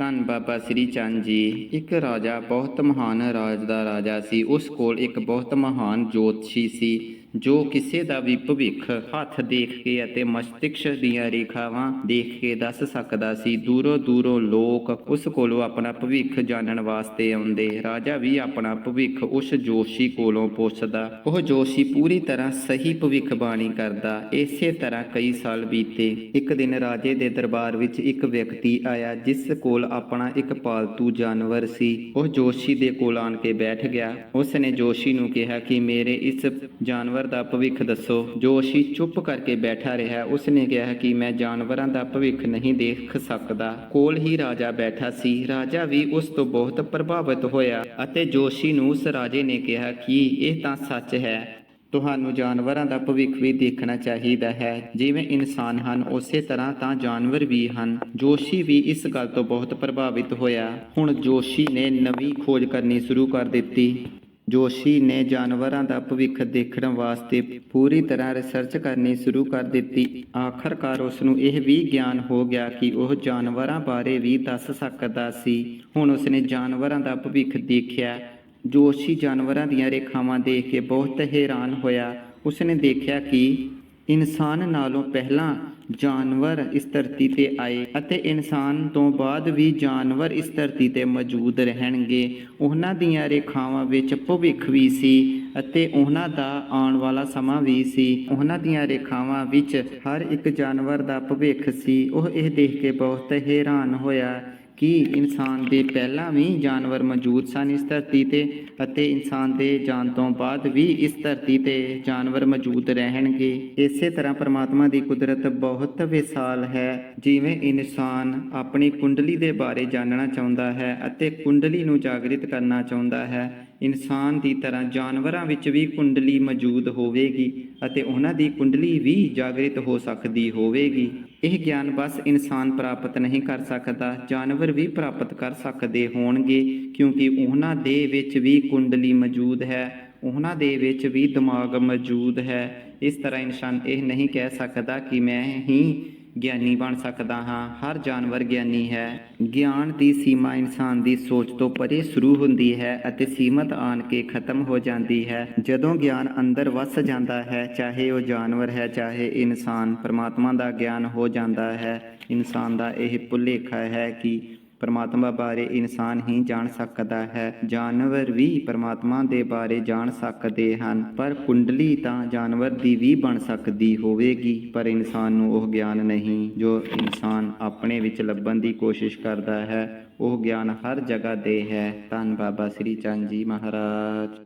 ਧੰਨ ਬਾਬਾ ਸ੍ਰੀ ਚੰਦ ਜੀ। ਇੱਕ ਰਾਜਾ, ਬਹੁਤ ਮਹਾਨ ਰਾਜ ਦਾ ਰਾਜਾ ਸੀ। ਉਸ ਕੋਲ ਇੱਕ ਬਹੁਤ ਮਹਾਨ ਜੋਤਸ਼ੀ ਸੀ। ਜੋ ਕਿਸੇ ਦਾ ਵੀ ਭਵਿੱਖ ਹੱਥ ਦੇਖ ਕੇ ਅਤੇ ਮਸਤਿਸ਼ਕ ਦੀਆਂ ਰੇਖਾਵਾਂ ਦੇਖ ਕੇ ਦੱਸ ਸਕਦਾ ਸੀ, ਦੂਰੋਂ ਦੂਰੋਂ ਲੋਕ ਉਸ ਕੋਲੋਂ ਆਪਣਾ ਭਵਿੱਖ ਜਾਣਨ ਵਾਸਤੇ ਆਉਂਦੇ। ਰਾਜਾ ਵੀ ਆਪਣਾ ਭਵਿੱਖ ਉਸ ਜੋਸ਼ੀ ਕੋਲੋਂ ਪੁੱਛਦਾ। ਉਹ ਜੋਸ਼ੀ ਪੂਰੀ ਤਰ੍ਹਾਂ ਸਹੀ ਭਵਿੱਖਬਾਣੀ ਕਰਦਾ। ਇਸੇ ਤਰ੍ਹਾਂ ਕਈ ਸਾਲ ਬੀਤੇ। ਇੱਕ ਦਿਨ ਰਾਜੇ ਦੇ ਦਰਬਾਰ ਵਿੱਚ ਇੱਕ ਵਿਅਕਤੀ ਆਇਆ, ਜਿਸ ਕੋਲ ਆਪਣਾ ਇੱਕ ਪਾਲਤੂ ਜਾਨਵਰ ਸੀ। ਉਹ ਜੋਸ਼ੀ ਦੇ ਕੋਲ ਆਣ ਕੇ ਬੈਠ ਗਿਆ। ਉਸ ਨੇ ਜੋਸ਼ੀ ਨੂੰ ਕਿਹਾ ਕਿ ਮੇਰੇ ਇਸ ਜਾਨਵਰ ਦਾ ਭਵਿੱਖ ਦੱਸੋ। ਜੋਸ਼ੀ ਚੁੱਪ ਕਰਕੇ ਬੈਠਾ ਰਿਹਾ ਉਸ ਨੇ ਕਿਹਾ ਕਿ ਮੈਂ ਜਾਨਵਰਾਂ ਦਾ ਭਵਿੱਖ ਨਹੀਂ ਦੇਖ ਸਕਦਾ। ਕੋਲ ਹੀ ਰਾਜਾ ਬੈਠਾ ਸੀ। ਰਾਜਾ ਵੀ ਉਸ ਤੋਂ ਬਹੁਤ ਪ੍ਰਭਾਵਿਤ ਹੋਇਆ ਅਤੇ ਜੋਸ਼ੀ ਨੂੰ ਉਸ ਰਾਜੇ ਨੇ ਕਿਹਾ ਕਿ ਇਹ ਤਾਂ ਸੱਚ ਹੈ, ਤੁਹਾਨੂੰ ਜਾਨਵਰਾਂ ਦਾ ਭਵਿੱਖ ਵੀ ਦੇਖਣਾ ਚਾਹੀਦਾ ਹੈ। ਜਿਵੇਂ ਇਨਸਾਨ ਹਨ, ਉਸੇ ਤਰ੍ਹਾਂ ਤਾਂ ਜਾਨਵਰ ਵੀ ਹਨ। ਜੋਸ਼ੀ ਵੀ ਇਸ ਗੱਲ ਤੋਂ ਬਹੁਤ ਪ੍ਰਭਾਵਿਤ ਹੋਇਆ। ਹੁਣ ਜੋਸ਼ੀ ਨੇ ਨਵੀਂ ਖੋਜ ਕਰਨੀ ਸ਼ੁਰੂ ਕਰ ਦਿੱਤੀ। ਜੋਸ਼ੀ ਨੇ ਜਾਨਵਰਾਂ ਦਾ ਭਵਿੱਖ ਦੇਖਣ ਵਾਸਤੇ ਪੂਰੀ ਤਰ੍ਹਾਂ ਰਿਸਰਚ ਕਰਨੀ ਸ਼ੁਰੂ ਕਰ ਦਿੱਤੀ, ਆਖਰਕਾਰ ਉਸ ਨੂੰ ਇਹ ਵੀ ਗਿਆਨ ਹੋ ਗਿਆ ਕਿ ਉਹ ਜਾਨਵਰਾਂ ਬਾਰੇ ਵੀ ਦੱਸ ਸਕਦਾ ਸੀ। ਹੁਣ ਉਸ ਨੇ ਜਾਨਵਰਾਂ ਦਾ ਭਵਿੱਖ ਦੇਖਿਆ ਜੋਸ਼ੀ ਜਾਨਵਰਾਂ ਦੀਆਂ ਰੇਖਾਵਾਂ ਦੇਖ ਕੇ ਬਹੁਤ ਹੈਰਾਨ ਹੋਇਆ। ਉਸ ਨੇ ਦੇਖਿਆ ਕਿ ਇਨਸਾਨ ਨਾਲੋਂ ਪਹਿਲਾਂ ਜਾਨਵਰ ਇਸ ਧਰਤੀ ਤੇ ਆਏ ਅਤੇ ਇਨਸਾਨ ਤੋਂ ਬਾਅਦ ਵੀ ਜਾਨਵਰ ਇਸ ਧਰਤੀ ਤੇ ਮੌਜੂਦ ਰਹਿਣਗੇ। ਉਹਨਾਂ ਦੀਆਂ ਰੇਖਾਵਾਂ ਵਿੱਚ ਭਵਿੱਖ ਵੀ ਸੀ ਅਤੇ ਉਹਨਾਂ ਦਾ ਆਉਣ ਵਾਲਾ ਸਮਾਂ ਵੀ ਸੀ। ਉਹਨਾਂ ਦੀਆਂ ਰੇਖਾਵਾਂ ਵਿੱਚ ਹਰ ਇੱਕ ਜਾਨਵਰ ਦਾ ਭਵਿੱਖ ਸੀ। ਉਹ ਇਹ ਦੇਖ ਕੇ ਬਹੁਤ ਹੈਰਾਨ ਹੋਇਆ ਕਿ ਇਨਸਾਨ ਦੇ ਪਹਿਲਾਂ ਵੀ ਜਾਨਵਰ ਮੌਜੂਦ ਸਨ ਇਸ ਧਰਤੀ ਤੇ ਅਤੇ ਇਨਸਾਨ ਦੇ ਜਾਣ ਤੋਂ ਬਾਅਦ ਵੀ ਇਸ ਧਰਤੀ ਤੇ ਜਾਨਵਰ ਮੌਜੂਦ ਰਹਿਣਗੇ। ਇਸੇ ਤਰ੍ਹਾਂ ਪਰਮਾਤਮਾ ਦੀ ਕੁਦਰਤ ਬਹੁਤ ਵਿਸ਼ਾਲ ਹੈ। ਜਿਵੇਂ ਇਨਸਾਨ ਆਪਣੀ ਕੁੰਡਲੀ ਦੇ ਬਾਰੇ ਜਾਣਨਾ ਚਾਹੁੰਦਾ ਹੈ ਅਤੇ ਕੁੰਡਲੀ ਨੂੰ ਜਾਗਰਿਤ ਕਰਨਾ ਚਾਹੁੰਦਾ ਹੈ। ਇਨਸਾਨ ਦੀ ਤਰ੍ਹਾਂ ਜਾਨਵਰਾਂ ਵਿੱਚ ਵੀ ਕੁੰਡਲੀ ਮੌਜੂਦ ਹੋਵੇਗੀ ਅਤੇ ਉਹਨਾਂ ਦੀ ਕੁੰਡਲੀ ਵੀ ਜਾਗਰਿਤ ਹੋ ਸਕਦੀ ਹੋਵੇਗੀ। ਇਹ ਗਿਆਨ ਬਸ ਇਨਸਾਨ ਪ੍ਰਾਪਤ ਨਹੀਂ ਕਰ ਸਕਦਾ। ਜਾਨਵਰ ਵੀ ਪ੍ਰਾਪਤ ਕਰ ਸਕਦੇ ਹੋਣਗੇ, ਕਿਉਂਕਿ ਉਹਨਾਂ ਦੇ ਵਿੱਚ ਵੀ ਕੁੰਡਲੀ ਮੌਜੂਦ ਹੈ, ਉਹਨਾਂ ਦੇ ਵਿੱਚ ਵੀ ਦਿਮਾਗ ਮੌਜੂਦ ਹੈ। ਇਸ ਤਰ੍ਹਾਂ ਇਨਸਾਨ ਇਹ ਨਹੀਂ ਕਹਿ ਸਕਦਾ ਕਿ ਮੈਂ ਹੀ ਗਿਆਨੀ ਬਣ ਸਕਦਾ ਹਾਂ। ਹਰ ਜਾਨਵਰ ਗਿਆਨੀ ਹੈ। ਗਿਆਨ ਦੀ ਸੀਮਾ ਇਨਸਾਨ ਦੀ ਸੋਚ ਤੋਂ ਪਰੇ ਸ਼ੁਰੂ ਹੁੰਦੀ ਹੈ ਅਤੇ ਸੀਮਤ ਆਣ ਕੇ ਖਤਮ ਹੋ ਜਾਂਦੀ ਹੈ। ਜਦੋਂ ਗਿਆਨ ਅੰਦਰ ਵਸ ਜਾਂਦਾ ਹੈ, ਚਾਹੇ ਉਹ ਜਾਨਵਰ ਹੈ, ਚਾਹੇ ਇਨਸਾਨ, ਪਰਮਾਤਮਾ ਦਾ ਗਿਆਨ ਹੋ ਜਾਂਦਾ ਹੈ। ਇਨਸਾਨ ਦਾ ਇਹ ਭੁਲੇਖਾ ਹੈ ਕਿ ਪਰਮਾਤਮਾ ਬਾਰੇ ਇਨਸਾਨ ਹੀ ਜਾਣ ਸਕਦਾ ਹੈ। ਜਾਨਵਰ ਵੀ ਪਰਮਾਤਮਾ ਦੇ ਬਾਰੇ ਜਾਣ ਸਕਦੇ ਹਨ, ਪਰ ਕੁੰਡਲੀ ਤਾਂ ਜਾਨਵਰ ਦੀ ਵੀ ਬਣ ਸਕਦੀ ਹੋਵੇਗੀ, ਪਰ ਇਨਸਾਨ ਨੂੰ ਉਹ ਗਿਆਨ ਨਹੀਂ, ਜੋ ਇਨਸਾਨ ਆਪਣੇ ਵਿੱਚ ਲੱਭਣ ਦੀ ਕੋਸ਼ਿਸ਼ ਕਰਦਾ ਹੈ, ਉਹ ਗਿਆਨ ਹਰ ਜਗ੍ਹਾ ਦੇ ਹੈ। ਧੰਨ ਬਾਬਾ ਸ੍ਰੀ ਚੰਦ ਜੀ ਮਹਾਰਾਜ।